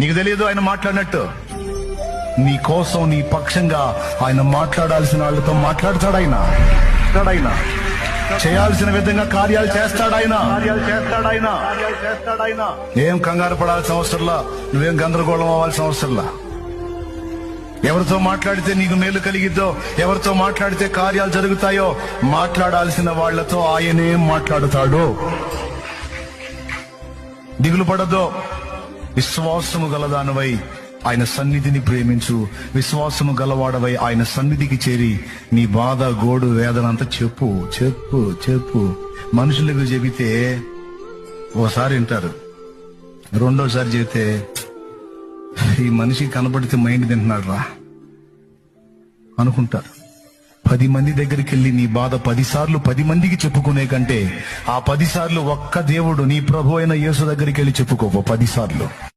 నీకు తెలియదు ఆయన మాట్లాడినట్టు. నీ కోసం నీ పక్షంగా ఆయన మాట్లాడాల్సిన వాళ్ళతో మాట్లాడతాడు ఆయన చేయాల్సిన విధంగా కార్యాలు చేస్తాడు ఆయన ఏం కంగారు పడాల్సిన అవసరంలా నువ్వేం గందరగోళం అవ్వాల్సిన అవసరంలా ఎవరితో మాట్లాడితే నీకు మేలు కలిగిద్దో ఎవరితో మాట్లాడితే కార్యాలు జరుగుతాయో మాట్లాడాల్సిన వాళ్ళతో ఆయనే మాట్లాడుతాడు. దిగులు పడద్దు. విశ్వాసము గలదానవై ఆయన సన్నిధిని ప్రేమించు. విశ్వాసము గలవాడవై ఆయన సన్నిధికి చేరి నీ బాధ గోడు వేదన అంతా చెప్పు చెప్పు చెప్పు. మనుషులకు చెబితే ఓసారి వింటారు. రెండోసారి చెబితే ఈ మనిషి కనపడితే మైండ్ తింటున్నాడు రా అనుకుంటారు. పది మంది దగ్గరికి వెళ్ళి నీ బాధ పదిసార్లు పది మందికి చెప్పుకునే కంటే ఆ పదిసార్లు ఒక్క దేవుడు నీ ప్రభు అయిన యేసు దగ్గరికి వెళ్ళి చెప్పుకోపో పదిసార్లు.